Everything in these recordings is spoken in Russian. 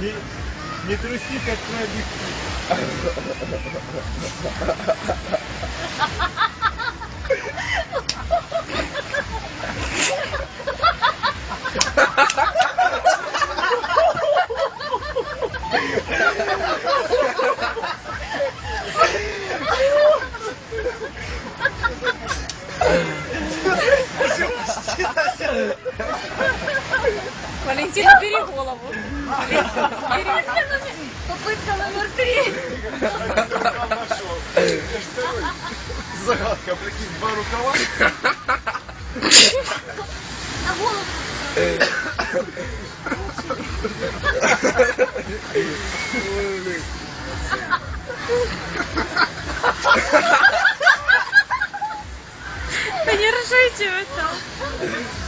Не, не труси, как объектив. Валентина, бери голову. Попытка номер три. Загадка, прикинь, два рукава. На голову. Да не ржите вы там.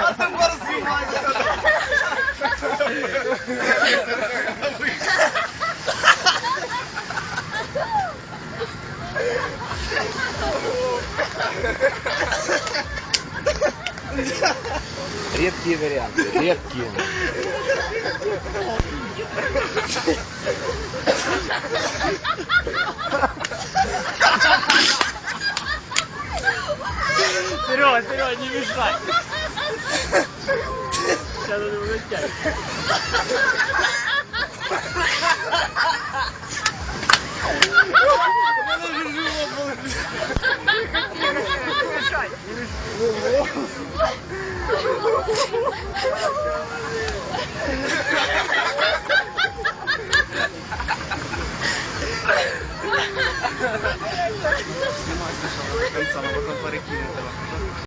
Надо поразумать. Редкие варианты, редкие. Серега, Серега, не мешай. Сейчас он его натянет. Снимай сначала кольца, а потом парики этого.